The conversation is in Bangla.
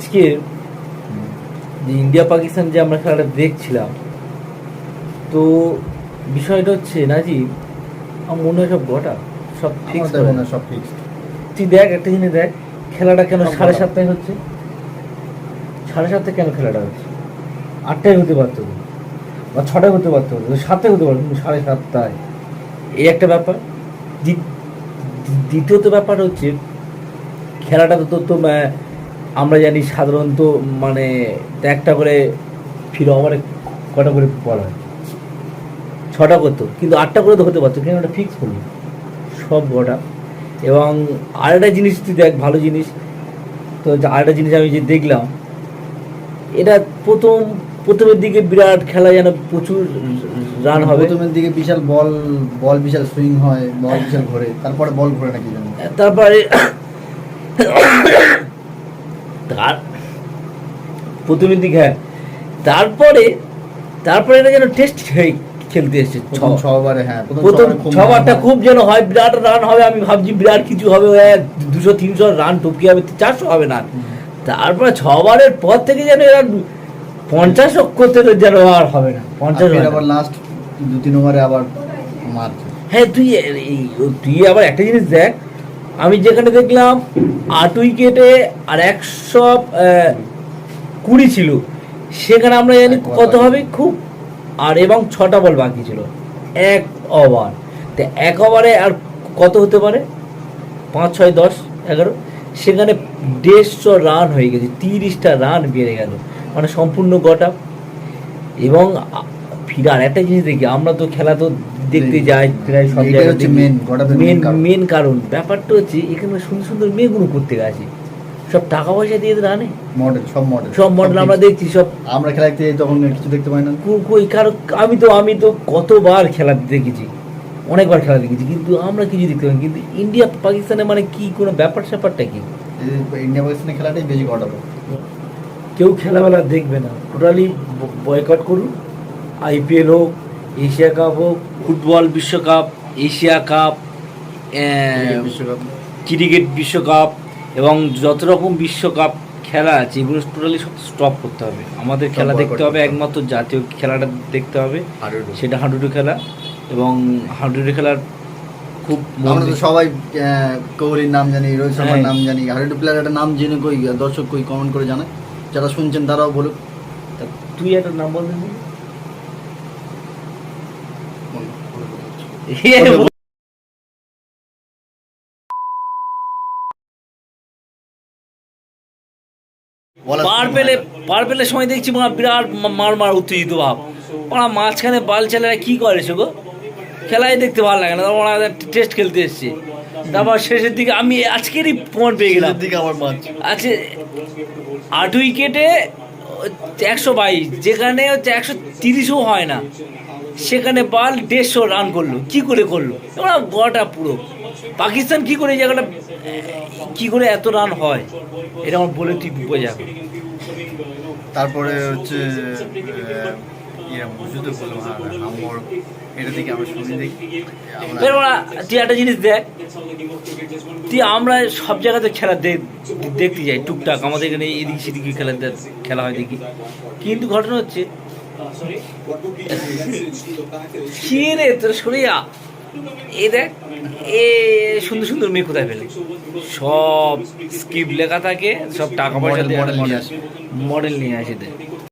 আজকে যে ইন্ডিয়া পাকিস্তান যে আমরা খেলাটা দেখছিলাম তো বিষয়টা হচ্ছে নাজি আমার মনে হয় সব গোটা সব হয় সব ফিক্স তুই দেখ একটা জিনিস দেখ খেলাটা কেন সাড়ে সাতটায় হচ্ছে? সাড়ে সাতটায় কেন খেলাটা হচ্ছে? আটটায় হতে পারতো। বা ছটায় হতে পারতো। তো, সাতটায় হতে পারতো কিন্তু সাড়ে সাতটায়। এই একটা ব্যাপার। দ্বি- দ্বি- দ্বিতীয়ত ব্যাপার হচ্ছে খেলাটা তো তো আমরা জানি সাধারণত মানে একটা করে ফিরে ওভারে কটা করে বল হয়? ছটা করতো কিন্তু আটটা করে তো হতে পারতো কেন ওটা ফিক্স করল সব কটা। এবং আরেকটা জিনিস তুই দেখ ভালো জিনিস তো আরেকটা জিনিস আমি যে দেখলাম এটা প্রথম প্রথমের দিকে বিরাট খেলা যেন প্রচুর রান হবে। প্রথমের দিকে বিশাল বল বল বিশাল সুইং হয় বল বিশাল ঘোরে তারপরে বল ঘোরে নাকি তারপরে তার প্রথমের দিকে হ্যাঁ তারপরে তারপরে এটা যেন টেস্ট খেলতে এসছে। প্রথম ছবারে হ্যাঁ প্রথম ছবারটা খুব যেন হয় বিরাট রান হবে আমি ভাবছি বিরাট কিছু হবে দুশো তিনশো রান টপকি হবে চারশো হবে না। তারপরে ছবারের পর থেকে যেন এরা পঞ্চাশ করতে যেন আর হবে না। পঞ্চাশ হয়। আবার লাস্ট দু তিন ওভারে আবার মারছে। হ্যাঁ তুই এই- তুই আবার একটা জিনিস দেখ আমি যেখানে দেখলাম আট উইকেটে আর একশো কুড়ি ছিল। সেখানে আমরা জানি কত হবে? খুব। আর এবং ছটা বল বাকি ছিল। এক ওভার। তো এক ওভারে আর কত হতে পারে? পাঁচ ছয় দশ এগারো। সেখানে দেড়শো রান হয়ে গেছে তিরিশটা রান বেড়ে গেল। মানে সম্পূর্ণ গোটা এবং ফিরে আর একটা জিনিস দেখি আমরা তো খেলা তো দেখতে দেখি। যাই প্রায় সব মেন কারণ। মেন কারণ। ব্যাপারটা হচ্ছে এখানে সুন্দর সুন্দর মেয়েগুলো করতে গেছে। সব টাকা পয়সা দিয়ে রানে মডেল সব মডেল সব মডেল আমরা দেখছি সব আমরা খেলা দেখতে তখন কিছু দেখতে পাই না। কই কারও আমি তো আমি তো কতবার খেলা দেখেছি। অনেকবার খেলা দেখেছি কিন্তু আমরা কিছু দেখতে পাই কিন্তু ইন্ডিয়া পাকিস্তানে মানে কি কোনো ব্যাপার স্যাপারটা কি? ইন্ডিয়া পাকিস্তানের খেলাটাই বেশি ঘটাবে কেউ খেলাবেলা দেখবে না। টোটালি বয়কট করুন। আইপিএল হোক এশিয়া কাপ হোক ফুটবল বিশ্বকাপ এশিয়া কাপ ক্রিকেট বিশ্বকাপ। এবং যত রকম বিশ্বকাপ খেলা আছে এগুলো টোটালি সব স্টপ করতে হবে। আমাদের খেলা দেখতে হবে একমাত্র জাতীয় খেলাটা দেখতে হবে। হাডুডু। সেটা হাডুডু খেলা এবং হাডুডু খেলার খুব আমরা তো সবাই কোহলির নাম জানি রোহিত শর্মার হ্যাঁ। নাম জানি। হারিডু প্লেয়ার একটা নাম জেনে কই দর্শক কই কমেন্ট করে জানায় যারা শুনছেন তারাও বলুক। তা তুই একটা নাম বল বলার পার পেলে পার পেলে সময় দেখছি মা বিরাট মার মার উত্তেজিত ভাব। ওরা মাঝখানে বাল ছেলেরা কি করে সে গো খেলাই দেখতে ভালো লাগে না তারপর ওরা টেস্ট খেলতে এসছে। তারপর শেষের দিকে আমি আজকেরই প্রমাণ পেয়ে গেলাম। আবার আট উইকেটে একশো বাইশ যেখানে হচ্ছে একশো তিরিশও হয় না। সেখানে বাল দেড়শো রান করল। কি করে করল? ওরা গটা পুরো। পাকিস্তান কি করে জায়গাটা কি করে এত রান হয়? এটা আমার বলে তুই বোঝা তারপরে হচ্ছে তুই একটা জিনিস দেখ। তুই আমরা সব জায়গাতে খেলা দেখ- দেখতে যাই টুকটাক। আমাদের এখানে এদিক সেদিকে খেলা খেলা হয় দেখি। কিন্তু ঘটনা হচ্ছে কি রে তোর সরিয়া এ দেখ এ সুন্দর সুন্দর মেয়ে কোথায় পেলে? সব স্কিপ লেখা থাকে সব টাকা পয়সা মডেল দিয়ে নিয়ে আসে। মডেল নিয়ে আসে দেখ।